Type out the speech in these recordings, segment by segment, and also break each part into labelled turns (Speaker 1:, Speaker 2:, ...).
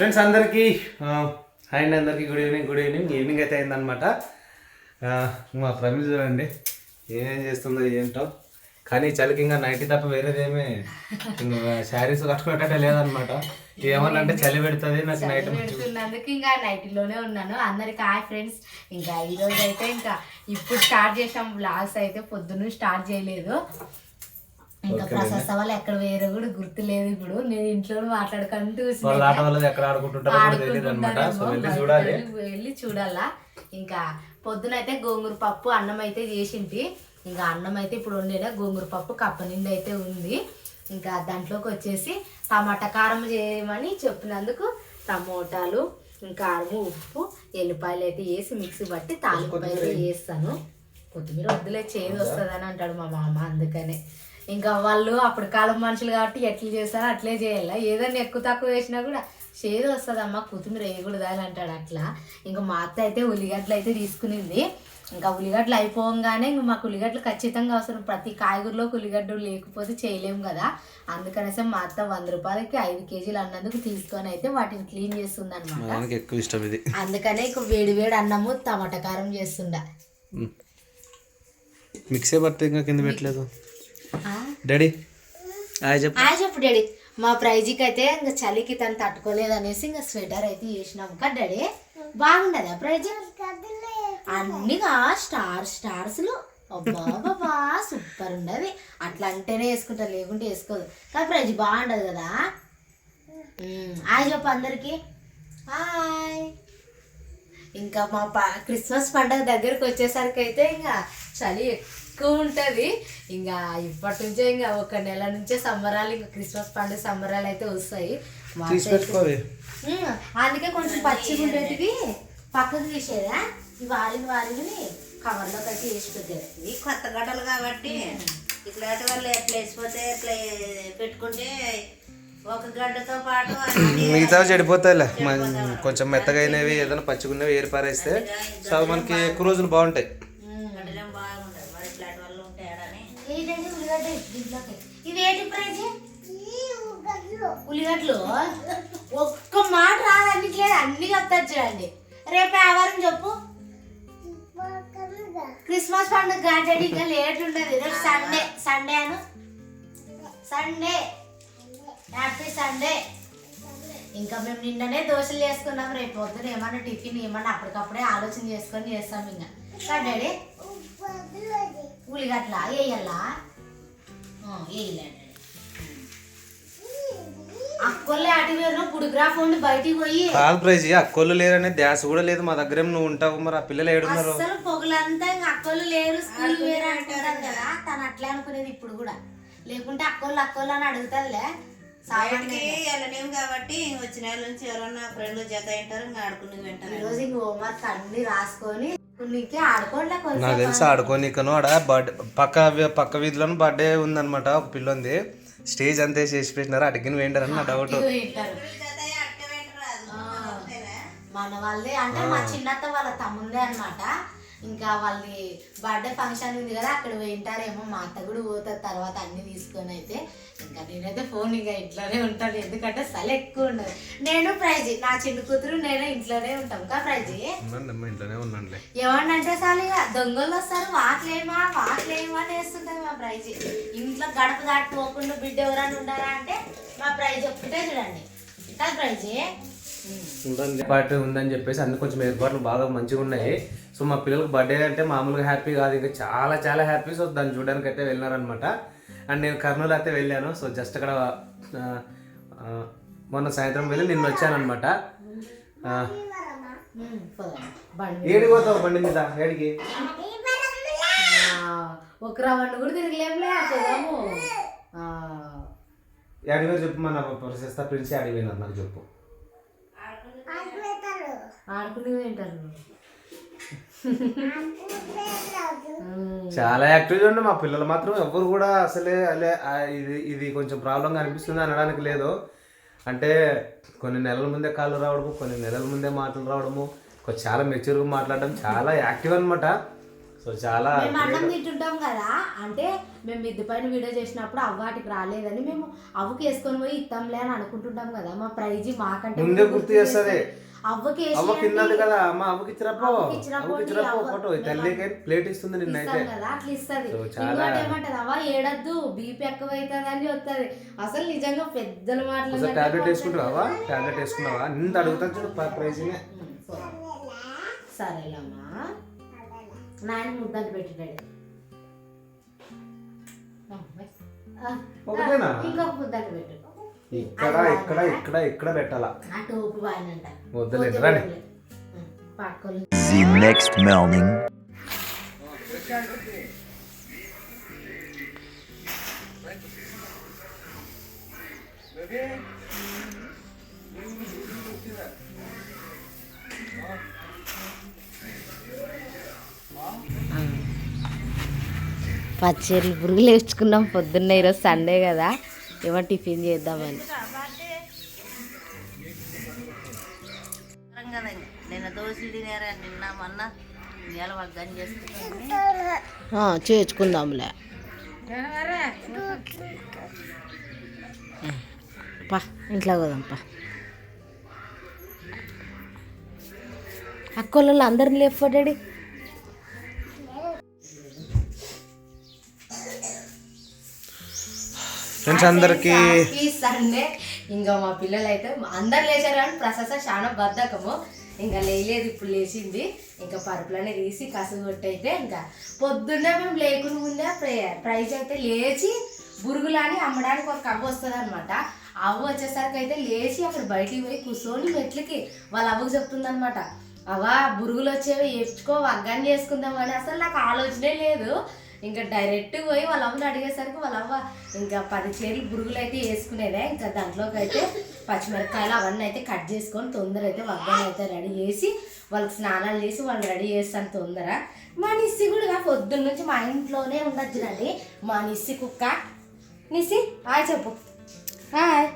Speaker 1: Friends అందరికీ hi అండి అందరికీ good evening good evening. Evening అయితే అయిందనమాట మా ప్రమిళ చూడండి ఏమేం చేస్తుందో ఏంటో కానీ చలికి ఇంకా నైట్ తప్ప వేరేదేమీ శారీస్ కట్టుకునేటట్టే లేదనమాట ఏమన్నా అంటే చలి పెడుతుంది నాకు నైట్
Speaker 2: పెడుతున్నందుకు ఇంకా నైటీలోనే ఉన్నాను. అందరికి హాయ్ ఫ్రెండ్స్. ఇంకా ఈ రోజు అయితే ఇంకా ఇప్పుడు స్టార్ట్ చేసాం బ్లాగ్స్ అయితే పొద్దున్న స్టార్ట్ చేయలేదు. ఇంకా ప్రసాద్ వాళ్ళు ఎక్కడ వేరే కూడా గుర్తులేదు ఇప్పుడు. నేను ఇంట్లో మాట్లాడుకుంటూ
Speaker 1: వాళ్ళ చూడాలి.
Speaker 2: ఇంకా పొద్దున అయితే గోంగూర పప్పు అన్నం అయితే చేసింటి. ఇంకా అన్నం అయితే ఇప్పుడు వండిన. గోంగూర పప్పు కప్ప నిండి అయితే ఉంది. ఇంకా దాంట్లోకి వచ్చేసి టమాటా కారం చేయమని చెప్పినందుకు టమోటాలు కారము ఉప్పు ఎల్లిపాయలు అయితే వేసి మిక్సీ పట్టి తాలింపు అయితే వేస్తాను కొత్తిమీర వద్దులే చేదు వస్తుందని అంటాడు మా మామ అందుకనే. ఇంకా వాళ్ళు అప్పుడు కాలం మనుషులు కాబట్టి ఎట్లా చేస్తారో అట్లే చేయాలి? ఏదైనా ఎక్కువ తక్కువ వేసినా కూడా చేదు వస్తుందమ్మా కొత్తిమీర వేయకూడదు అని అంటాడు అట్లా. ఇంకా మా అత్త అయితే ఉల్లిగడ్డలు అయితే తీసుకునింది. ఇంకా ఉల్లిగడ్డలు అయిపోగానే ఇంకా మాకు ఉల్లిగడ్డలు ఖచ్చితంగా అవసరం. ప్రతి కాయగూరలోకి ఉల్లిగడ్డ లేకపోతే చేయలేము కదా. అందుకనేసి మా అత్త వంద రూపాయలకి ఐదు కేజీలు అన్నందుకు తీసుకొని అయితే వాటిని క్లీన్ చేస్తుంది అనమాట
Speaker 1: మనకి ఎక్కువ ఇష్టం ఇది.
Speaker 2: అందుకనే ఇక వేడి వేడి అన్నము టమాటా కారం చేస్తుండ.
Speaker 1: మిక్సే పడితే ఇంకా కింద పెట్టలేదు.
Speaker 2: ఆ?
Speaker 1: డాడీ. హాయ్ చెప్పు.
Speaker 2: ఆ చెప్పు డాడీ. మా ప్రైజీకి అయితే ఇంకా చలికి తను తట్టుకోలేదు అనేసి ఇంకా స్వెటర్ అయితే చేసినాం కదా డాడీ బాగుండదా ప్రైజ్? అన్నిగా స్టార్ స్టార్స్లో అబ్బా బాబా సూపర్ ఉండదు. అట్లా అంటేనే వేసుకుంటా లేకుంటే వేసుకోదు. కానీ ప్రైజ్ బాగుండదు కదా. హాయ్ చెప్పు అందరికి. హాయ్ ఇంకా మా ప క్రిస్మస్ పండగ దగ్గరకు వచ్చేసరికి అయితే ఇంకా చలి ఎక్కువ ఉంటుంది ఇంకా ఇప్పటి నుంచే ఇంకా ఒక నెల నుంచే సంబరాలు ఇంకా క్రిస్మస్ పండుగ సంబరాలు అయితే వస్తాయి. అందుకే కొంచెం పచ్చిగా ఉండేటివి పక్కకు తీసేదా ఈ వారిని వారిని కవర్లోకి అయితే వేసి పెట్టేది
Speaker 3: ఇవి కొత్త గడ్డలు కాబట్టి ఇట్లాంటి వాళ్ళు ఎట్లా వేసిపోతే ఎట్లా పెట్టుకుంటే ఒక గడ్డతో పాటు
Speaker 1: మిగతా చెడిపోతాయిలే. మన- కొంచెం మెత్తగా అయినవి ఏదైనా పచ్చిగున్నవి ఏరి పారేస్తే సో మనకి ఎక్కువ రోజులు బాగుంటాయి
Speaker 3: గడ్డలేం బాగుంటుంది మరి ఇట్లాంటి వాళ్ళు ఉంటాయని
Speaker 2: ఏంటంటే ఉల్లిగడ్డ దీంట్లోకి ఇవి ఏంటి ప్రైజ్? ఉల్లిగడ్డలు. ఒక్క మాట రాదు అన్నిట్లేదు అన్ని చెప్తారు చూడండి. రేపు వ్యాపారం చెప్పు. క్రిస్మస్ పండుగ. కాబట్టి ఇంకా లేట్ ఉండదు. రేపు సండే. సండే అను? సండే. Happy Sunday. ఇంకా మేము నిన్ననే దోశలు చేసుకున్నాం. రేపు పొద్దున ఏమన్నా టిఫిన్ ఏమన్నా అప్పటికప్పుడే ఆలోచన చేసుకొని చేస్తాం ఇంకా. డాడీ ఉల్లిగడ్డ వేయాలా వేయలేండి
Speaker 1: కాదు ప్రైజ్ అక్కోళ్ళు లేరనే ధ్యాస కూడా లేదు మా దగ్గర నువ్వు ఉంటావు? మరి ఆ పిల్లలు ఏడున్నారు?
Speaker 2: పొగలంతా ఇంకా అక్కోళ్ళు లేరు స్కూల్ వేరు అనుకుంటాం కదా తను అట్లే అనుకునేది ఇప్పుడు కూడా. లేకుంటే అక్కోళ్ళు అక్కోళ్ళు అని అడుగుతుందిలే.
Speaker 3: బయటికి వెళ్ళలేము కాబట్టి వచ్చిన వాళ్ళ నుంచి ఎవరన్నా ఫ్రెండ్లు జత ఉంటారు ఇంకా ఆడుకుని వింటారు
Speaker 2: ఈరోజు ఇంక హోంవర్క్ అన్ని రాసుకొని కొన్నికి ఆడుకోండి కొంచెం
Speaker 1: నాకు తెలిసి ఆడుకోనికను ఆడ బర్త్డే పక్క పక్క వీధిలోను బర్త్డే ఉందన్నమాట ఒక పిల్లంది. స్టేజ్ అంతే చేసి పెట్టినారు? అడిగిన వేయండారని నా డౌట్
Speaker 2: మన వాళ్ళే అంటే మా చిన్నత్త వాళ్ళ తమ్ముందే అన్నమాట. ఇంకా వాళ్ళది బర్త్డే ఫంక్షన్ ఉంది కదా అక్కడ వింటారేమో మా అత్త కూడా పోతుంది తర్వాత అన్ని తీసుకొని అయితే. ఇంకా నేనైతే ఫోన్ ఇంకా ఇంట్లోనే ఉంటాను ఎందుకంటే చలి ఎక్కువ ఉండదు. నేను ప్రైజ్ నా చిన్న కూతురు నేను ఇంట్లోనే ఉంటాం. కదా ప్రైజ్? ఏమన్నంటే చాలు ఇక దొంగలు వస్తారు వాట్లేమా వాట్లేమా అని వేస్తుంటది మా ప్రైజ్. ఇంట్లో గడప దాటిపోకుండా బిడ్డ ఎవరైనా ఉండారా అంటే మా ప్రైజ్ ఒక్కటే చూడండి. కదా ప్రైజ్?
Speaker 1: ఉందని చెప్పేసి అన్ని కొంచెం ఏర్పాట్లు బాగా మంచిగా ఉన్నాయి. సో మా పిల్లలకు బర్త్డే అంటే మామూలుగా హ్యాపీ కాదు. ఇంకా చాలా చాలా హ్యాపీ సో దాన్ని చూడడానికి అయితే వెళ్ళినారనమాట అండ్ నేను కర్నూలు అయితే వెళ్ళాను. సో జస్ట్ అక్కడ మొన్న సాయంత్రం వెళ్ళి నిన్న వచ్చానమాట ఏడికి పోతావు బండి మీద? ఏడికి?
Speaker 2: ఒక రవ్వండు కూడా తిరగలేములే
Speaker 1: చెప్పు మన ప్రశస్త ప్రిన్స్ ఏడికి పోయినారు నాకు చెప్పు.
Speaker 2: ఆడుకుని తింటారు.
Speaker 1: చాలా యాక్టివ్గా ఉండే మా పిల్లలు మాత్రం ఎవరు కూడా అసలే అలే ఇది ఇది కొంచెం ప్రాబ్లంగా అనిపిస్తుంది అనడానికి లేదు. అంటే కొన్ని నెలల ముందే కాళ్ళు రావడము కొన్ని నెలల ముందే మాటలు రావడము చాలా మెచ్యూర్గా మాట్లాడడం చాలా యాక్టివ్ అనమాట సో చాలా
Speaker 2: మేము అన్నం తింటుంటాం కదా అంటే మేము మిద్ది పైన వీడియో చేసినప్పుడు అవ్వాటికి రాలేదని మేము అవ్వకి వేసుకొని పోయి ఇస్తాంలే అని అనుకుంటుంటాం కదా మా ప్రైజ్ మాకంటే
Speaker 1: ముందే గుర్తు చేస్తుంది.
Speaker 2: అవ్వకి
Speaker 1: కదా అమ్మ అవ్వకి ఫోటో. తల్లికి ప్లేట్ ఇస్తుంది నిన్నైతే
Speaker 2: ఇస్తాం కదా అట్లా ఇస్తుంది. ఇంకోటి ఏమంటది అవ్వ ఏడద్దు బీపీ ఎక్కువ అవుతుంది అని చెప్తుంది. అసలు నిజంగా పెద్దలు మాటలు
Speaker 1: టాబ్లెట్ వేసుకుంటావా టాబ్లెట్ వేసుకున్నావా? నిన్న అడుగుతాను చూడు ప్రైజ్నే
Speaker 2: సరేలమ్మా. నాయన ముద్దంట పెట్టాడు? ఇంకొక ముద్దంట పెట్టు.
Speaker 1: ఇక్కడ ఇక్కడ ఇక్కడ ఇక్కడ పెట్టాలా? వద్దులేండి రండి.
Speaker 4: The next morning.
Speaker 2: పచ్చడి పురుగులు వేసుకున్నాం పొద్దున్న ఈరోజు సండే కదా. ఏమో టిఫిన్ చేద్దామని?
Speaker 3: నిన్న దోశలు తినారా నిన్న మొన్న ఇవాళ వగ్గని చేసుకుంటాను
Speaker 2: చేర్చుకుందాంలే. పా ఇంట్లో పోదాం పా. అక్కోళ్ళు అందరిని లేకపోయాడు
Speaker 1: ఫ్రెండ్స్ అందరికి.
Speaker 2: సండే ఇంకా మా పిల్లలు అయితే అందరు లేచారు కానీ ప్రశస్త చాలా బద్ధకము. ఇంకా లేయలేదు ఇప్పుడు లేచింది. ఇంకా పరుపులనే తీసి కసగొట్టయితే ఇంకా పొద్దున్నే మేము లేకుండా ముందే ప్రైజ్ అయితే లేచి బురుగులని అమ్మడానికి ఒక కవ్వ వస్తుంది అనమాట అవ్వ వచ్చేసరికి అయితే లేచి అక్కడ బయటికి పోయి కూర్చొని మెట్లకి వాళ్ళ అవ్వకు చెప్తుందనమాట అవా బురుగులు వచ్చేవి వేపించుకో వగ్గాన్ని చేసుకుందామని అసలు నాకు ఆలోచనే లేదు. ఇంకా డైరెక్ట్ పోయి వాళ్ళ అమ్మని అడిగేసరికి వాళ్ళ అవ్వ ఇంకా పది చీరలు బురుగులు అయితే వేసుకునేదే ఇంకా దాంట్లోకి అయితే పచ్చిమిరపకాయలు అవన్నీ అయితే కట్ చేసుకొని తొందర అయితే వగ్గాన్ని అయితే రెడీ చేసి వాళ్ళకి స్నానాలు చేసి వాళ్ళు రెడీ చేస్తాను తొందర. మా నిస్సి కూడా పొద్దున్న నుంచి మా ఇంట్లోనే ఉండొచ్చు రండి మా నిస్సి కుక్క. నిస్సి హాయ్ చెప్పు. హాయ్.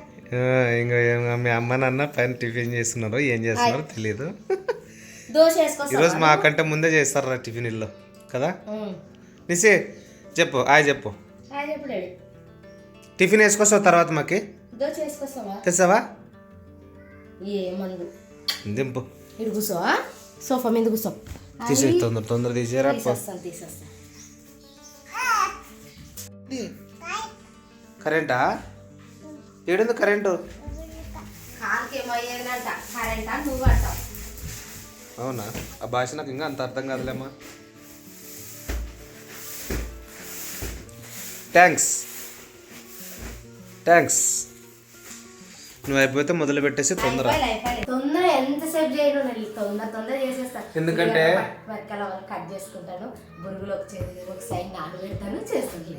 Speaker 1: ఇంకా మీ అమ్మ నాన్న పైన టిఫిన్ చేస్తున్నారు ఏం చేస్తున్నారో తెలియదు ఈరోజు మాకంటే ముందే చేస్తారా టిఫిన్ ఇల్లు? కదా? నిసి చెప్పు ఆయ్ చెప్పు.
Speaker 2: హాయ్ చెప్పు డాడీ.
Speaker 1: టిఫిన్ వేసుకొస్తావు తర్వాత మాకి? తెస్తావా? దింపు.
Speaker 2: ఇటు కూర్చోవా? సోఫా మీద కూర్చో.
Speaker 1: తీసే తొందర తొందర తీసేరా కరెంటా? ఏడుంది కరెంటు? అవునా? ఆ భాష నాకు ఇంకా అంత అర్థం కాదులేమ్మా. థ్యాంక్స్ థ్యాంక్స్ నువ్వు అయిపోతే మొదలు పెట్టేసి తొందర.
Speaker 2: తొందర ఎంతసేపు చేయను తొందర తొందర చేసేస్తాను
Speaker 1: ఎందుకంటే-
Speaker 2: వెనకాల కట్ చేసుకుంటాను. బురుగులు ఒక సైడ్ నానబెడతాను చేస్తాను.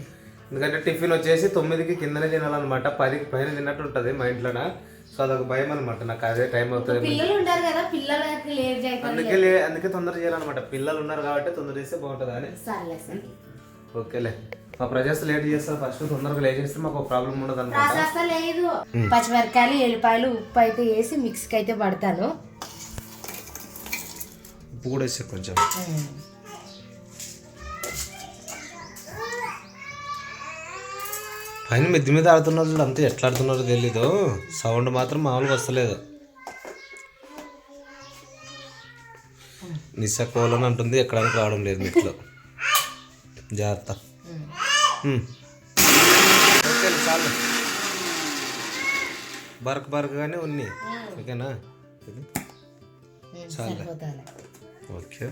Speaker 1: ఎందుకంటే టిఫిన్ వచ్చేసి తొమ్మిదికి కిందనే తినాలన్నమాట. పదికి పైన తిన్నట్టు ఉంటుంది మా ఇంట్లోన? సో అదొక భయం అనమాట నాకు అదే టైం అవుతుంది
Speaker 2: పిల్లలు ఉంటారు కదా పిల్లలకి లేట్
Speaker 1: అందుకే లే అందుకే తొందర చేయాలన్నమాట. పిల్లలు ఉన్నారు కాబట్టి తొందర చేస్తే బాగుంటుంది అని.
Speaker 2: సర్లే.
Speaker 1: ఓకేలే. మా ప్రజెస్ లేట్ చేస్తారు. ఫస్ట్ తొందరగా లేట్ చేస్తే మాకు ప్రాబ్లం ఉండదు అనమాట
Speaker 2: లేదు. పచ్చిమిరకాయలు ఎల్లిపాయలు ఉప్పు అయితే వేసి మిక్స్కి అయితే పడతాను.
Speaker 1: ఉప్పు కూడా వేస్తే కొంచెం. పైన మిద్ది మీద ఆడుతున్నారు అంతే ఎట్లా ఆడుతున్నారో తెలీదు. సౌండ్ మాత్రం మామూలుగా వస్తలేదు. నిస్సా కోలని అంటుంది ఎక్కడానికి రావడం లేదు మీట్లో. జాగ్రత్త. చాలు. బరక బరకగానే ఉన్నాయి. ఓకేనా? ఇది? చాలు. ఓకే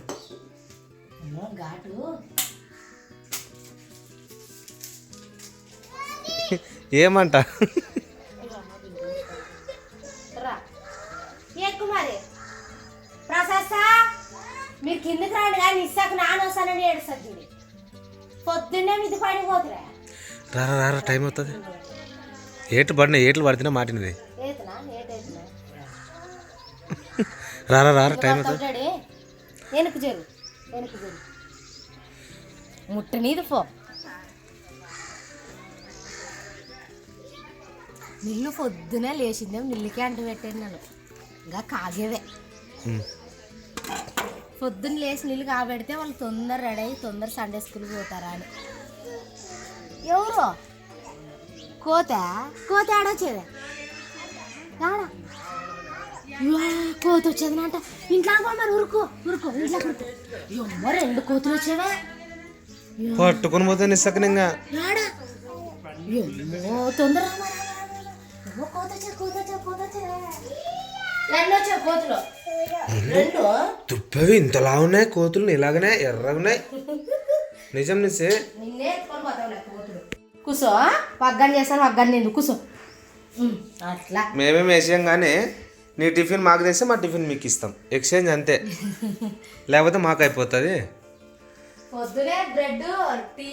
Speaker 1: ఏమంట?
Speaker 2: మరి కిందకి రాండి కానీ ఇస్తాక నాన్న వస్తానని ఏడుస్తుంది పొద్దున్నే మిది పైన పోతురా.
Speaker 1: రారా రారా టైం అవుతుంది. ఏట్లు పడినా ఏట్లు పడితేనే మాటినది. రారా రారా టైం అవుతుంది.
Speaker 2: వెనక్కి జరు వెనక్కి జరు. ముట్ట నీది పో. నిల్లు పొద్దునే లేచిందేమో నిల్లుకే అంట పెట్టాను నేను ఇంకా
Speaker 1: ఉమ్.
Speaker 2: పొద్దున్న లేచి నీళ్ళు కాబెడితే వాళ్ళు తొందర రెడీ అయ్యి తొందర సండే స్కూల్కి పోతారా అని. ఎవరు? కోత? కోత ఆడొచ్చేది ఆడ. యా, కోత వచ్చేదనంట ఇంట్లో మరి ఉరుకు ఉరుకు ఇంట్లో ఉరుకు. ఎమ్మ రెండు కోతులు వచ్చేవా.
Speaker 1: పట్టుకొని పోతే నిస్సకనంగా.
Speaker 2: ఆడా. ఎమ్మో తొందర కోత వచ్చే కోత వచ్చే కోత వచ్చే
Speaker 1: తుప్పవి ఇంతలా ఉన్నాయి కోతులు ఇలాగనే ఎర్రగా ఉన్నాయి. నిజం నిసే
Speaker 2: కూసో వగ్గాన్ని చేస్తాను వగ్గాన్ని నేను కూసో. అట్లా.
Speaker 1: మేమేం కానీ నీ టిఫిన్ మాకు తెస్తే మా టిఫిన్ మీకు ఇస్తాం. ఎక్స్చేంజ్ అంతే. లేకపోతే మాకు అయిపోతుంది.
Speaker 2: పొద్దునే బ్రెడ్ టీ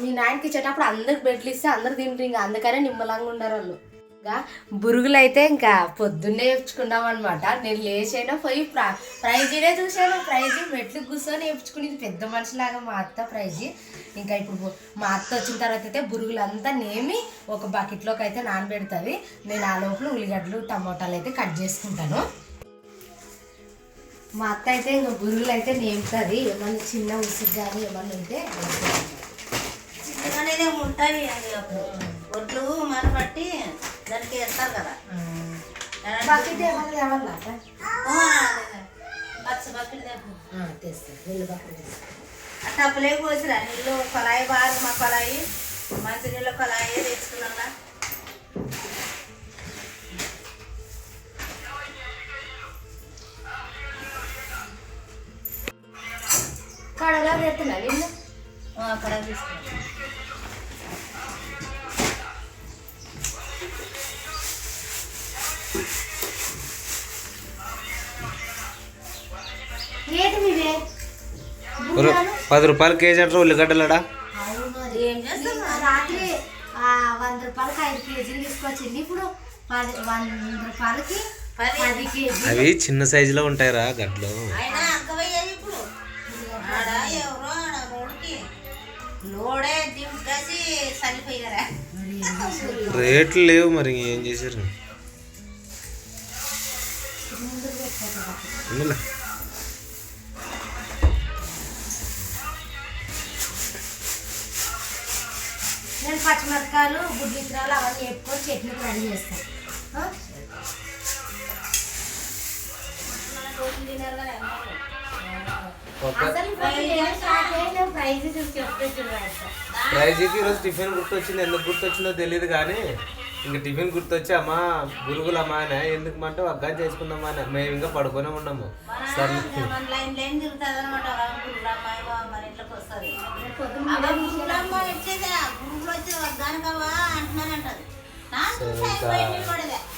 Speaker 2: మీ నాయనకి ఇచ్చేటప్పుడు అందరికి బెడ్లు ఇస్తే అందరు తింటారు ఇంకా. అందుకనే నిమ్మలంగా ఉండరు వాళ్ళు. ఇంకా బురుగులు అయితే ఇంకా పొద్దున్నే వేయించుకున్నాం అనమాట నేను లేచైనా పోయి ప్రా ప్రైజీనే చూశాను. ప్రైజీ మెట్లు కూర్చొని వేయించుకునేది పెద్ద మనిషిలాగా మా అత్త ప్రైజీ. ఇంకా ఇప్పుడు మా అత్త వచ్చిన తర్వాత అయితే బురుగులు అంతా నేమి ఒక బకెట్లోకి అయితే నానబెడుతుంది. నేను ఆ లోపల ఉల్లిగడ్డలు టమోటాలు అయితే కట్ చేసుకుంటాను. మా అత్త అయితే ఇంకా బురుగులు అయితే నేముతుంది. ఏమన్నా చిన్న ఉసుగు కానీ ఏమన్నా ఉంటే వేసుకుంటాను.
Speaker 3: చిన్నగానే ఉంటాయి అప్పుడు. ఒడ్లు మన బట్టి దానికి వేస్తారు కదా.
Speaker 2: బకెట్ ఏమన్నా తేవాలా.
Speaker 3: పచ్చ బకెట్ తెప్పు
Speaker 2: ఆ, తెస్తా. నీళ్ళు బకెట్ తెస్తా.
Speaker 3: ఆ టప్పులే పోసిరా? నీళ్ళు కొలాయి బాగా మా కొలాయి మంచి నీళ్ళు కొలాయి తెచ్చుకున్నా
Speaker 2: కడగా నీళ్ళు
Speaker 3: అక్కడ తీసుకున్నా
Speaker 1: పది రూపాయలు కేజీ అంటారు ఉల్లిగడ్డలడా?
Speaker 3: ఏం చేస్తాం?
Speaker 2: రాత్రి ఆ, వంద రూపాయలకి ఐదు కేజీలు తీసుకొచ్చింది. ఇప్పుడు పది వంద రూపాయలకి పది. కేజీ
Speaker 1: అవి చిన్న సైజులో ఉంటాయిరా గడ్డలు. రేట్లు లేవు మరి ఏం చేశారు?
Speaker 2: నేను పచ్చిమిరపకాయలు గుడ్లు ఇత్తనాలు అవన్నీ వేపుకొని చట్నీకి రెడీ చేస్తాను
Speaker 1: ప్రైజ్కి ఈరోజు టిఫిన్ గుర్తొచ్చింది. ఎందుకు గుర్తొచ్చిందో తెలియదు కానీ ఇంక టిఫిన్ గుర్తొచ్చి అమ్మా గురుగులమ్మా అని? ఎందుకు అంటే వగ్గా చేసుకుందామా అని? మేము ఇంకా పడుకునే ఉన్నాము సరే.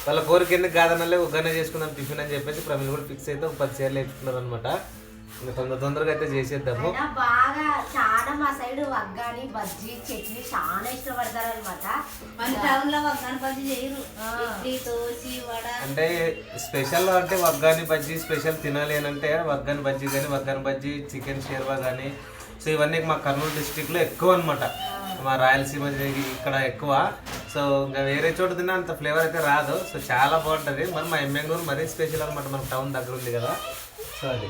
Speaker 1: వాళ్ళ కోరిక ఎందుకు కాదనలే ఉగ్గానే చేసుకుందాం టిఫిన్ అని చెప్పేసి ప్రమిళ కూడా ఫిక్స్ అయితే ఒక పది చీరలు వేసుకున్నారు అనమాట ఇంకా తొందర తొందరగా అయితే చేసేద్దాము.
Speaker 2: బాగా చాలా మా సైడ్ వగ్గాని బజ్జీ చట్నీ చాలా ఇష్టపడతారు అనమాట
Speaker 3: మన టౌన్లో వగ్గాని పది చేయరు వడ.
Speaker 1: అంటే స్పెషల్ అంటే వగ్గాని బజ్జీ స్పెషల్ తినాలి అని అంటే వగ్గాని బజ్జీ కానీ వగ్గాని బజ్జీ చికెన్ షేర్వా కానీ. సో ఇవన్నీ మా కర్నూలు డిస్టిక్లో ఎక్కువ అనమాట మా రాయలసీమ ఇక్కడ ఎక్కువ. సో ఇంకా వేరే చోట తిన్నా అంత ఫ్లేవర్ అయితే రాదు. సో చాలా బాగుంటుంది. మరి మా ఎమ్మెగనూరు మరీ స్పెషల్ అనమాట మన టౌన్ దగ్గర ఉంది కదా. సో అది.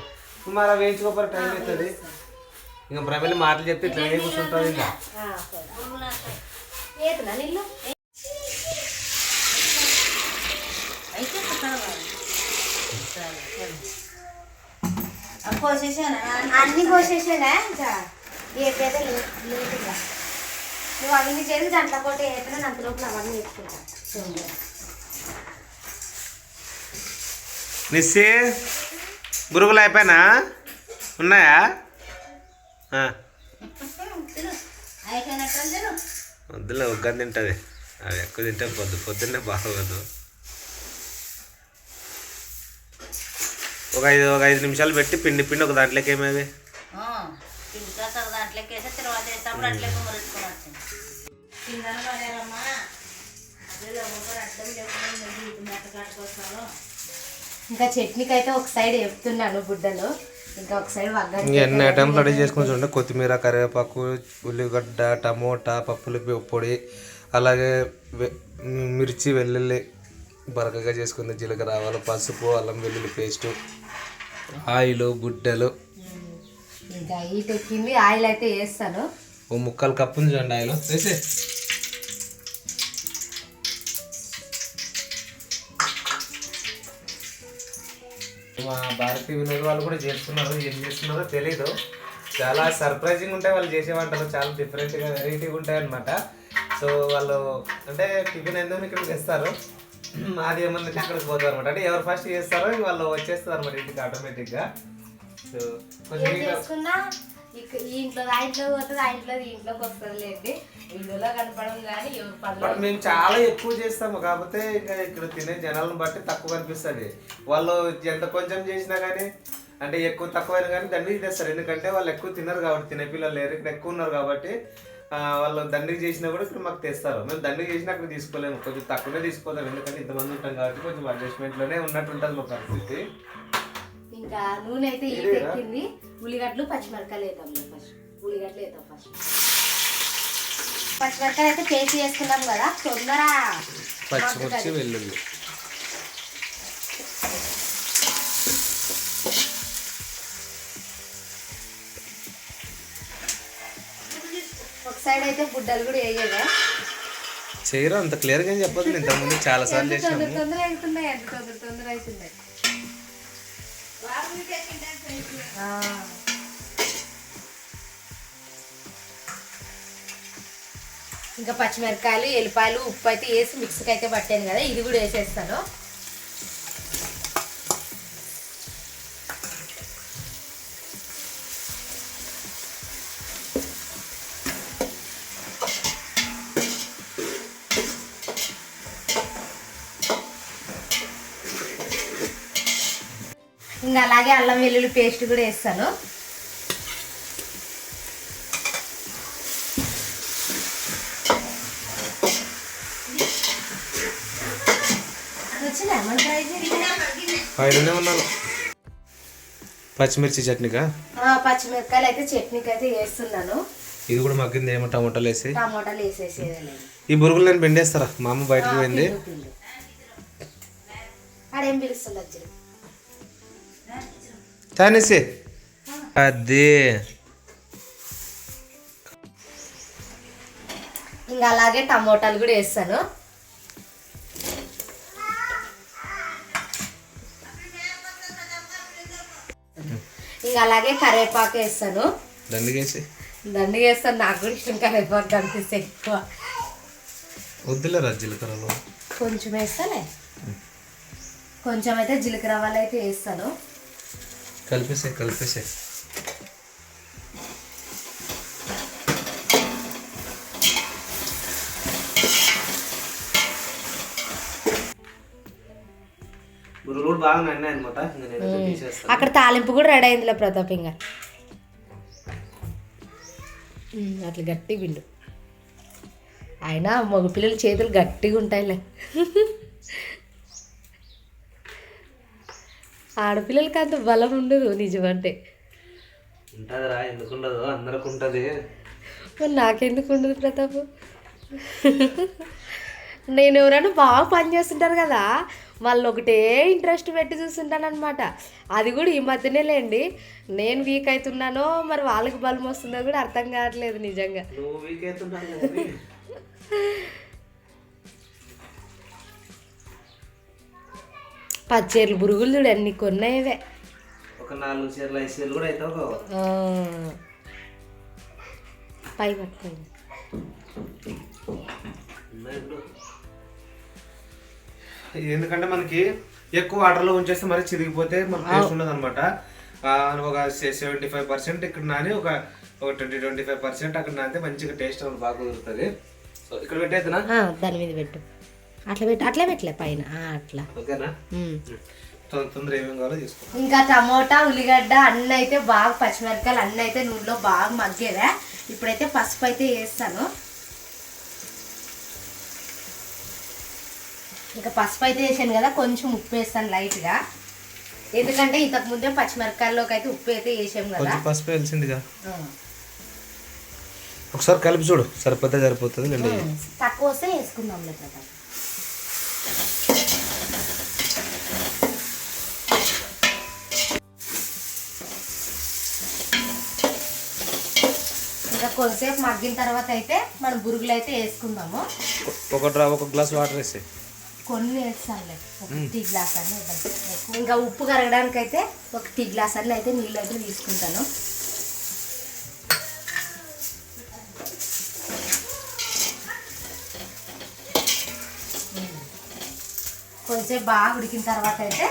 Speaker 1: మరి అవి వేయించుకోపోతే టైం అవుతుంది ఇంకా ప్రమిళ మాటలు చెప్తే ఇట్లా కూర్చుంటుంది ఇంకా.
Speaker 2: అన్ని కోసేసేనా? ఇంకా ఏ పేద లేదు ఇంకా నువ్వు అవన్నీ చేసి దాంట్లో కొట్టి వేస్తున్నా అంత లోపల అవన్నీ వేసుకుంటా.
Speaker 1: నిస్సి గురుగులు అయిపోయినా? ఉన్నాయా? వద్దులే ఒగ్గని తింటుంది. అవి ఎక్కువ తింటే పొద్దు పొద్దున్నే బాగోదు ఒక ఐదు ఒక ఐదు నిమిషాలు పెట్టి పిండి పిండి ఒక దాంట్లోకి ఏమేవి?
Speaker 3: సగం దాంట్లోకి వేసి తర్వాత కిందన పడారమ్మా అదే ఎవరు అడ్డం లేకుండా మెత్త కట్టుకొస్తాను.
Speaker 2: ఇంకా చట్నీకి అయితే ఒక సైడ్ వేపుతున్నాను బుడ్డలు. ఇంకా ఒక సైడ్
Speaker 1: ఎన్ని ఐటమ్స్ రెడీ చేసుకుని చూడండి. కొత్తిమీర కరివేపాకు ఉల్లిగడ్డ టమోటా పప్పులు పొడి. అలాగే మిర్చి వెల్లుల్లి బరకగా చేసుకుంది. జీలకర్ర ఆవాలు పసుపు అల్లం వెల్లుల్లి పేస్టు ఆయిల్ బుడ్డలు
Speaker 2: ఇంకా హీట్ ఎక్కింది ఆయిల్ అయితే వేస్తాను.
Speaker 1: ఓ ముక్కలు కప్పు చూడండి ఆయిల్ వేసే మా భారతీయ వినోద్ వాళ్ళు కూడా చేస్తున్నారు ఏం చేస్తున్నారో తెలీదు. చాలా సర్ప్రైజింగ్ ఉంటాయి వాళ్ళు చేసే వంటలు చాలా డిఫరెంట్గా వెరైటీగా ఉంటాయి అనమాట సో వాళ్ళు అంటే టిఫిన్ ఎందుకు ఇక్కడికి తెస్తారు. అది ఏమన్నా ఇక్కడికి పోతారు అనమాట అంటే ఎవరు ఫస్ట్ చేస్తారో వాళ్ళు వచ్చేస్తారు అనమాట ఇంటికి ఆటోమేటిక్గా సో కొంచెం
Speaker 2: ఏం
Speaker 1: ఇంకా-
Speaker 2: చేసుకున్నా ఇక ఈ ఇంట్లో ఆ ఇంట్లో పోతుంది ఆ ఇంట్లో ఈ ఇంట్లోకి వస్తుంది లేండి వీడియోలో కనపడం కానీ ఎవరు పనులు
Speaker 1: బట్ మేము చాలా ఎక్కువ చేస్తాము. కాకపోతే ఇంకా ఇక్కడ తినే జనాలను బట్టి తక్కువ కనిపిస్తుంది వాళ్ళు ఎంత కొంచెం చేసినా కానీ అంటే ఎక్కువ తక్కువైనా కానీ దండికి తెస్తారు. ఎందుకంటే వాళ్ళు ఎక్కువ తినరు కాబట్టి తినే పిల్లలు లేరు. ఇక్కడ ఎక్కువ ఉన్నారు కాబట్టి ఆ, వాళ్ళు దండికి చేసినా కూడా ఇక్కడ మాకు తెస్తారు. మేము దండికి చేసినా అక్కడ తీసుకోలేము. కొంచెం తక్కువనే తీసుకోలేము ఎందుకంటే ఇంతమంది ఉంటాం కాబట్టి కొంచెం అడ్జస్ట్మెంట్లోనే ఉన్నట్టు ఉంటుంది మా పరిస్థితి.
Speaker 2: ఇంకా నూనె అయితే ఉల్లిగడ్డలు పచ్చిమిరకాయలు వేద్దాం ఫస్ట్ ఉల్లిగడ్డలు వేద్దాం ఫస్ట్ పచ్చిమిరకాయలు అయితే పేస్ట్ చేసుకున్నాం కదా తొందర
Speaker 1: పచ్చిమిర్చి వెల్లుల్లి.
Speaker 2: ఒక సైడ్ అయితే బుడ్డలు కూడా వేయగా
Speaker 1: చేయరు అంత క్లియర్గా చెప్పదు ఇంతకుముందు చాలా సార్లు
Speaker 2: ఎంత తొందర తొందర అవుతున్నాయి ఎంత తొందర తొందర అవుతున్నాయి. ఇంకా పచ్చిమిరకాయలు ఎల్లిపాయలు ఉప్పు అయితే వేసి మిక్సీకి అయితే పట్టాను కదా ఇది కూడా వేసేస్తాను. ఇంకా అలాగే అల్లం వెల్లుల్లి పేస్ట్ కూడా వేస్తాను.
Speaker 1: పచ్చిమిర్చి చట్నీగా
Speaker 2: ఆ, పచ్చిమిరపకాయలు అయితే చట్నీకి? అయితే వేస్తున్నాను.
Speaker 1: ఇది కూడా మగ్గింది ఏమో టమాటాలు వేసి.
Speaker 2: టమాటాలు వేసేసేది
Speaker 1: ఈ బురుగులు నేను పిండేస్తారా? మా అమ్మ బయటకు పోయింది.
Speaker 2: ఆడేం పిలుస్తుంది
Speaker 1: తానేసి. అదే.
Speaker 2: ఇంకా అలాగే టమోటాలు కూడా వేస్తాను. ఇంకా అలాగే కరివేపాకు వేస్తాను.
Speaker 1: దండిగేసి.
Speaker 2: దండిగా వేస్తాను నాకు కూడా ఇష్టం కరివేపాకు కనిపిస్తే ఎక్కువ.
Speaker 1: వద్దులే రా జీలకర్రలు.
Speaker 2: కొంచెం వేస్తానే కొంచెం అయితే జీలకర్ర రవ్వలు అయితే వేస్తాను.
Speaker 1: కలిపేసే కలిపేసే.
Speaker 2: అక్కడ తాలింపు కూడా రెడీ అయిందిలే ప్రతాప్ ఇంకా అట్లా గట్టి పిండు అయినా మగ పిల్లల చేతులు గట్టిగా ఉంటాయిలే. ఆడపిల్లలకి అంత బలం ఉండదు నిజమంటే.
Speaker 1: ఉంటుందిరా ఎందుకు ఉండదు అందరికి ఉంటుంది
Speaker 2: మరి నాకెందుకు ఉండదు ప్రతాప్? నేను ఎవరైనా బాగా పని చేస్తుంటారు కదా వాళ్ళు ఒకటే ఇంట్రెస్ట్ పెట్టి చూస్తుంటాను అనమాట అది కూడా ఈ మధ్యనే లేండి. నేను వీక్ అవుతున్నానో మరి వాళ్ళకి బలం వస్తుందో కూడా అర్థం కావట్లేదు నిజంగా.
Speaker 1: నువ్వు వీక్
Speaker 2: పచ్చేర్లు పురుగులు చూడు అన్ని కొన్నాయివే
Speaker 1: ఒక నాలుగు చీరలు ఐదు చీరలు కూడా.
Speaker 2: ఆ. పై పట్టుకోండి.
Speaker 1: ఎందుకంటే మనకి ఎక్కువ వాటర్లో ఉంచేస్తే మరి చిరిగిపోతే మనకు టేస్ట్ ఉండదు అనమాట ఒక సెవెంటీ ఫైవ్ పర్సెంట్ ఇక్కడ నాని ఒక ఒక ట్వంటీ ట్వంటీ ఫైవ్ పర్సెంట్ అక్కడ నానితే మంచిగా టేస్ట్ బాగా కుదురుతుంది సో ఇక్కడ పెట్టేద్దునా
Speaker 2: ఆ, దాని మీద పెట్టు అట్లా పెట్టు అట్లా పెట్టలే పైన. ఆ, అట్లా. ఇంకా టమోటా ఉల్లిగడ్డ అన్నీ అయితే బాగా పచ్చిమిరపకాయలు అన్నీ అయితే నూనెలో బాగా మగ్గేవే ఇప్పుడైతే పసుపు అయితే వేస్తాను. ఇంకా పసుపు అయితే వేసాను కదా కొంచెం ఉప్పు వేస్తాను లైట్గా. ఎందుకంటే ఇంతకు ముందే పచ్చిమిరపకాయల్లోకి అయితే ఉప్పు అయితే వేసాం కదా.
Speaker 1: కొంచెం పసుపు వెలిసిందిగా
Speaker 2: ఆ.
Speaker 1: ఒకసారి కలిపి చూడు సరిపోతే సరిపోతుంది
Speaker 2: తక్కువ వస్తే వేసుకుందాంలే ప్రతాప్ ఇంకా కొంతసేపు మగ్గిన తర్వాత అయితే మనం బురుగులు అయితే వేసుకుందాము.
Speaker 1: ఒక డ్రా ఒక గ్లాస్ వాటర్ వేసి.
Speaker 2: కొన్ని వేస్తానులే ఒక టీ గ్లాస్ అన్ని. ఇంకా ఉప్పు కరగడానికి అయితే ఒక టీ గ్లాస్ అన్ని అయితే నీళ్ళు అయితే తీసుకుంటాను. కొంచెంసేపు బాగా ఉడికిన తర్వాత అయితే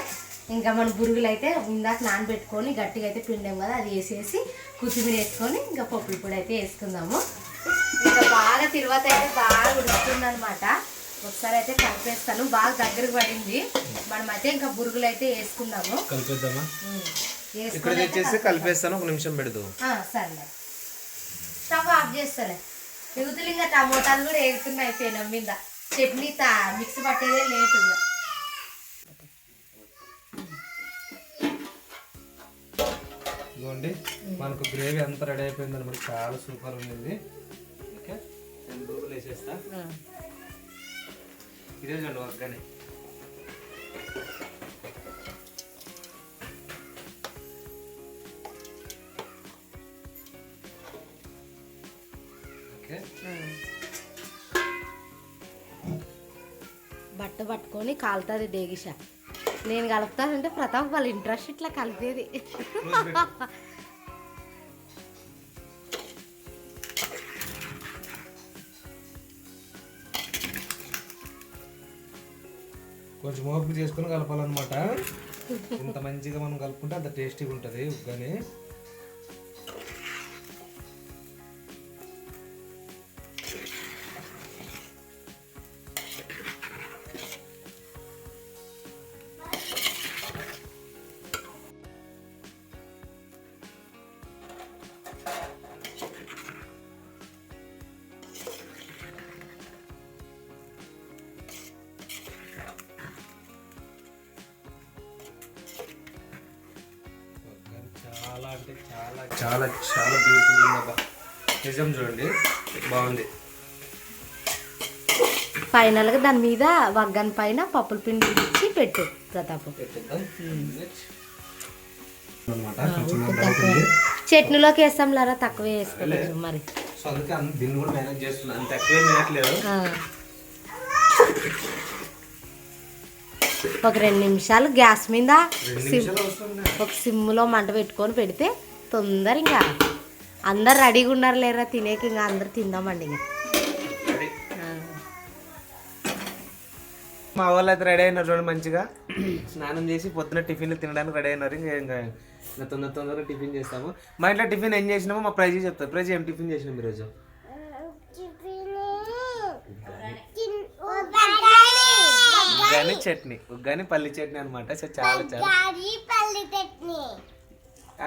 Speaker 2: ఇంకా మన బురుగులు అయితే ఇందాక నానబెట్టుకొని గట్టిగా అయితే పిండాం కదా అది వేసేసి కొత్తిమీర వేసుకొని ఇంకా పప్పుల పొడి అయితే వేసుకుందాము. ఇంకా బాగా తిరువాత అయితే బాగా ఉడుకుతుంది అనమాట ఒకసారి అయితే కలిపేస్తాను. బాగా దగ్గరకు పడింది. మనమైతే ఇంకా బురుగులు అయితే వేసుకుందాము.
Speaker 1: కలిపేద్దామా. ఇక్కడ
Speaker 2: అయితే
Speaker 1: కలిపేస్తాను. ఒక నిమిషం పెడదు.
Speaker 2: ఆ, సర్లే. స్టవ్ ఆఫ్ చేస్తాలే. యువతులు ఇంకా టమోటాలు కూడా వేగుతున్నాయి పెనం మీద. చట్నీ తా మిక్స్ పట్టేదే లేట్
Speaker 1: ఇదిగోండి. మనకు గ్రేవీ అంతా రెడీ అయిపోయింది అనమాట చాలా సూపర్ ఉంది. ఓకే. నేను దూరం వేసేస్తా. ఇదే చూడండి వర్గానే. ఓకే.
Speaker 2: బట్ట పట్టుకొని కాలుతుంది డేగిష నేను కలుపుతానంటే ప్రతాప్ వాళ్ళ ఇంట్రెస్ట్ ఇట్లా కలిపేది.
Speaker 1: కొంచెం ఓపిక చేసుకొని కలపాలన్నమాట. ఇంత మంచిగా మనం కలుపుకుంటే అంత టేస్టీగా ఉంటుంది ఉగ్గని. చాలా అంటే చాలా చాలా చాలా బ్యూటిఫుల్ ఉందబ్బా నిజం చూడండి బాగుంది.
Speaker 2: ఫైనల్గా దాని మీద వగ్గన్ పైన పప్పుల పిండి ఇచ్చి పెట్టు ప్రతాప్. చట్నీలోకి వేస్తాం లారా తక్కువే వేసుకోలేదు మరి.
Speaker 1: సో అందుకే దీన్ని కూడా మేనేజ్ చేస్తున్నాను అంత ఎక్కువ ఏం వేయట్లేదు.
Speaker 2: ఒక రెండు నిమిషాలు గ్యాస్ మీద ఒక సిమ్లో మంట పెట్టుకొని పెడితే తొందర ఇంకా. అందరు రెడీగా ఉన్నారు లేరా? తినేకి ఇంకా అందరు తిందామండి ఇంకా.
Speaker 1: మా వాళ్ళు అయితే రెడీ అయినారు చూడండి మంచిగా. స్నానం చేసి పొద్దున టిఫిన్లు తినడానికి రెడీ అయినారు. ఇంకా ఇంకా ఇంకా తొందర తొందరగా టిఫిన్ చేస్తాము. మా ఇంట్లో టిఫిన్ ఏం చేసినామో మా ప్రైజ్ చెప్తారు. ప్రైజ్ ఏం టిఫిన్ చేసినాం ఈరోజు? ఉగ్గాని చట్నీ. ఉగ్గాని పల్లి చట్నీ అనమాట సో చాలా చాలా.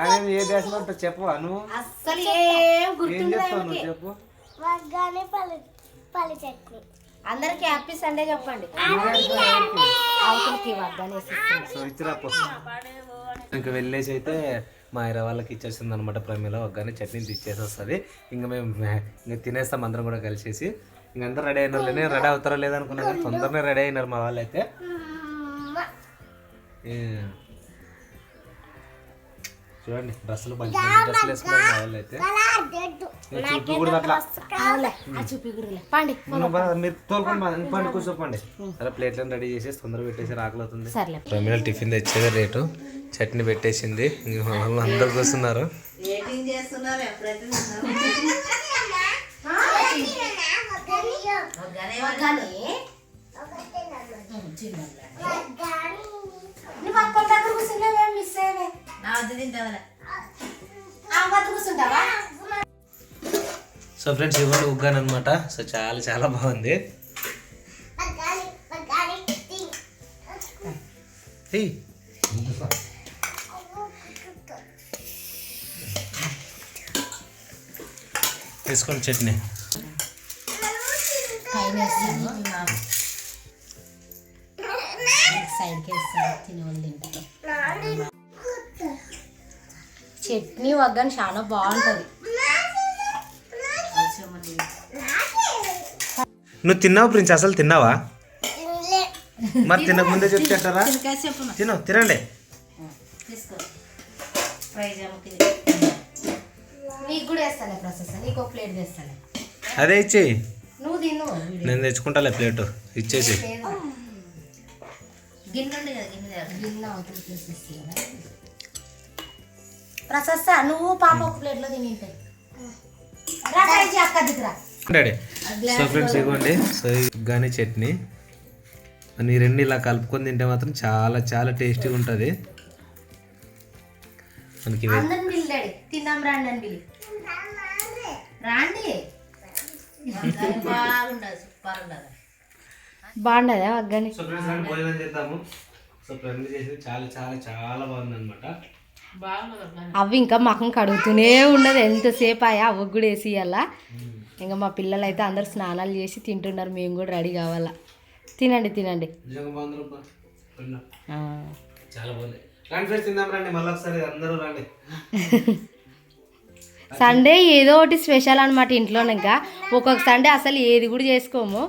Speaker 1: ఆమె ఏ దేశంలో ఉంటావు చెప్పు అను
Speaker 2: అస్సలు ఏం
Speaker 1: ఏం
Speaker 2: గుర్తుండదు
Speaker 1: చెప్తావు. నువ్వు చెప్పు?
Speaker 2: అందరికి హ్యాపీ సండే చెప్పండి. అవతలకి
Speaker 1: సో ఇంకా వెళ్ళేసి అయితే మా ఇర వాళ్ళకి ఇచ్చేస్తుంది అనమాట ప్రమేలో. ఒక్కగానే చట్నీ ఇచ్చేసి వస్తుంది. ఇంకా మేము ఇంకా తినేస్తాం అందరం కూడా కలిసేసి. ఇంక అందరూ రెడీ అయినారు నేను రెడీ అవుతారో లేదనుకున్నా కానీ తొందరనే రెడీ అయినారు మా వాళ్ళు అయితే. చూడండి డ్రెస్సులు మంచి డ్రెస్సులు వేసుకున్నారు మా వాళ్ళు అయితే మీరు తోలుకొని బా- పండి కూర్చోపండి. సరే ప్లేట్లను రెడీ చేసేసి తొందరగా పెట్టేసి ఆకలి అవుతుంది
Speaker 2: సర్లే.
Speaker 1: ప్రమిళ టిఫిన్ తెచ్చేది రేటు. చట్నీ పెట్టేసింది. ఇంక మా వాళ్ళు అందరు కూర్చున్నారు.
Speaker 3: చేస్తున్నారు
Speaker 2: నువ్వు అక్కడ దగ్గర కూర్చున్నావే మిస్ కూర్చుంటావా?
Speaker 1: సో ఫ్రెండ్స్ ఇవ్వండి ఉగ్గాను అనమాట సో చాలా చాలా బాగుంది. తీసుకోండి చట్నీ.
Speaker 2: వేస్తాను సైడ్కి వేస్తాను తినేవాళ్ళు తింటారు చట్నీ వగ్గని చాలా బాగుంటుంది.
Speaker 1: నువ్వు తిన్నావు ప్రిన్స్? అసలు తిన్నావా? మరి తినక ముందే చెప్తారా తిను. తినండి.
Speaker 3: తీసుకో. ప్రైజ్ అమ్మకి
Speaker 2: నీకు కూడా వేస్తాలే ప్రాసెస్ నీకు ఒక ప్లేట్ తెస్తాలే.
Speaker 1: అదే ఇచ్చేయి.
Speaker 2: నువ్వు తిను.
Speaker 1: నేను తెచ్చుకుంటాలే ప్లేట్. ఇచ్చేసి.
Speaker 2: ప్రశస్త నువ్వు పాప ఒక ప్లేట్లో
Speaker 1: సో ఫ్రెండ్స్ ఇవ్వండి సో కానీ చట్నీ. అని ఈ రెండు ఇలా కలుపుకొని తింటే మాత్రం చాలా చాలా టేస్టీగా ఉంటుంది. మనకి
Speaker 2: తిందాం రాండి రాండి
Speaker 3: బాగుండదు సూపర్ ఉండదు.
Speaker 2: బాగుండదా వగ్గని
Speaker 1: సో ఫ్రెండ్స్ రండి భోజనం చేద్దాము. సో ఫ్రెండ్ చేసి చాలా చాలా చాలా బాగుంది అనమాట
Speaker 2: అవి ఇంకా మకం కడుగుతూనే ఉండదు. ఎంతసేపు అయ్యా అవ్వకు కూడా వేసి ఇవ్వాలా ఇంకా మా పిల్లలు అయితే అందరు స్నానాలు చేసి తింటున్నారు. మేము కూడా రెడీ కావాలా? తినండి తినండి.
Speaker 1: చాలా బాగుంది. రండి ఫ్రెండ్స్ తిందాం రండి. మళ్ళీ ఒకసారి అందరూ రండి.
Speaker 2: సండే ఏదో ఒకటి స్పెషల్ అనమాట ఇంట్లోనే ఇంకా. ఒక్కొక్క సండే అసలు ఏది కూడా చేసుకోము.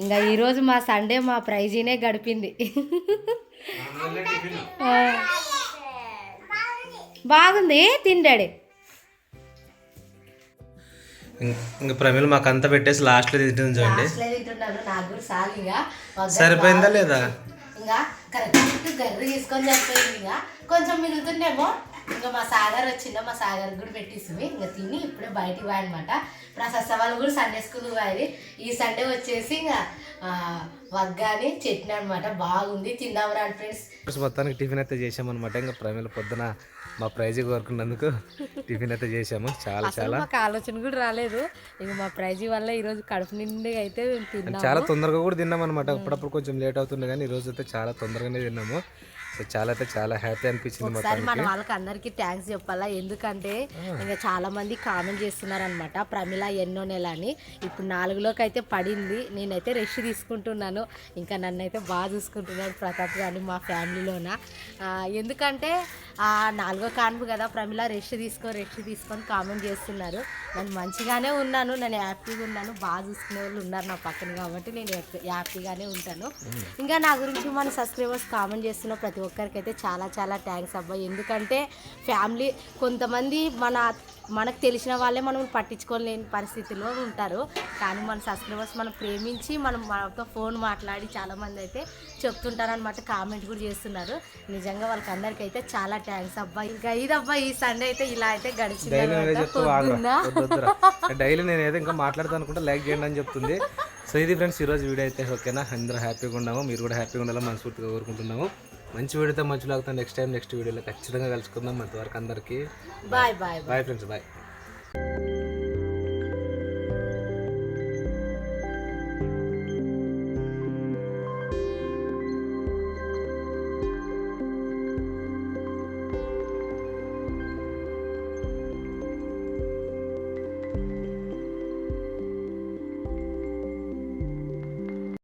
Speaker 2: ఇంకా ఈరోజు మా సండే మా ప్రైజీనే గడిపింది. బాగుంది. తిండాడు
Speaker 1: ఇంకా ప్రమిళ మాకు అంతా పెట్టేసి లాస్ట్లో తింటుంది చూడండి. సరిపోయిందా లేదా?
Speaker 2: ఇంకా కరెక్ట్ గర్రి తీసుకొని సరిపోయింది ఇంకా. కొంచెం మిగులుతుండేమో ఇంకా మా సాగర్ వచ్చిందో మా సాగర్ కూడా పెట్టిస్తుంది. ఇంకా తిని ఇప్పుడే బయటికి పోయనమాట ఇప్పుడు ఆ సస్త వాళ్ళు కూడా సండే స్కూల్ పోయి ఈ సండే వచ్చేసి ఇంకా వగ్గాని చట్నీ అనమాట బాగుంది. తిందాం రండి ఫ్రెండ్స్
Speaker 1: మొత్తానికి టిఫిన్ అయితే చేసామన్నమాట ఇంకా ప్రమిళ పొద్దున మా ప్రైజ్ కోరుకున్నందుకు టిఫిన్ అయితే చేసాము చాలా
Speaker 2: అసలు
Speaker 1: చాలా.
Speaker 2: మాకు ఆలోచన కూడా రాలేదు. ఇంక మా ప్రైజ్ వల్ల ఈరోజు కడుపు నిండి అయితే
Speaker 1: చాలా తొందరగా కూడా తిన్నాం అనమాట అప్పుడప్పుడు కొంచెం లేట్ అవుతుంది కానీ ఈ రోజు అయితే చాలా తొందరగానే తిన్నాము. సో చాలా అయితే చాలా హ్యాపీ అనిపించింది
Speaker 2: ఒకసారి మన వాళ్ళకి అందరికీ థ్యాంక్స్ చెప్పాలా? ఎందుకంటే ఇంకా చాలా మంది కామెంట్ చేస్తున్నారు అనమాట ప్రమిళ ఎన్నో నెల అని. ఇప్పుడు నాలుగులోకి అయితే పడింది. నేనైతే రెస్ట్ తీసుకుంటున్నాను. ఇంకా నన్ను అయితే బాగా చూసుకుంటున్నాడు ప్రతాప్ కానీ మా ఫ్యామిలీలోన ఎందుకంటే నాలుగో కాన్పు కదా ప్రమిళ రెస్ట్ తీసుకో రెస్ట్ తీసుకొని కామెంట్ చేస్తున్నారు. నేను మంచిగానే ఉన్నాను నేను హ్యాపీగా ఉన్నాను. బాగా చూసుకునే వాళ్ళు ఉన్నారు నా పక్కన కాబట్టి నేను హ్యాపీ- హ్యాపీగానే ఉంటాను. ఇంకా నా గురించి మన సబ్స్క్రైబర్స్ కామెంట్ చేస్తున్న ప్రతి ఒక్కరికి అయితే చాలా చాలా థ్యాంక్స్ అబ్బాయి ఎందుకంటే ఫ్యామిలీ కొంతమంది మన మనకు తెలిసిన వాళ్ళే మనం పట్టించుకోలేని పరిస్థితిలో ఉంటారు. కానీ మన సబ్స్క్రైబర్స్ మనం ప్రేమించి మనం మనతో ఫోన్ మాట్లాడి చాలామంది అయితే చెప్తుంటారు అనమాట కామెంట్ కూడా చేస్తున్నారు. నిజంగా వాళ్ళకి అందరికీ అయితే చాలా థ్యాంక్స్ అబ్బాయి ఇంకా ఇది అబ్బాయి ఈ సండే అయితే ఇలా అయితే గడిచింది
Speaker 1: డైలీ నేను ఏదో ఇంకా మాట్లాడతాను అనుకుంటే లైక్ చేయండి అని చెప్తుంది. సో ఇది ఫ్రెండ్స్ ఈరోజు వీడియో అయితే ఓకేనా? అందరూ హ్యాపీగా ఉన్నాము. మీరు కూడా హ్యాపీగా ఉండాలని మనస్ఫూర్తిగా కోరుకుంటున్నాము. మంచి వీడియోతో మంచి లాగుతాం నెక్స్ట్ టైం నెక్స్ట్ వీడియోలో ఖచ్చితంగా కలుసుకుందాం. అంతవరకు అందరికీ
Speaker 2: bye bye
Speaker 1: bye friends bye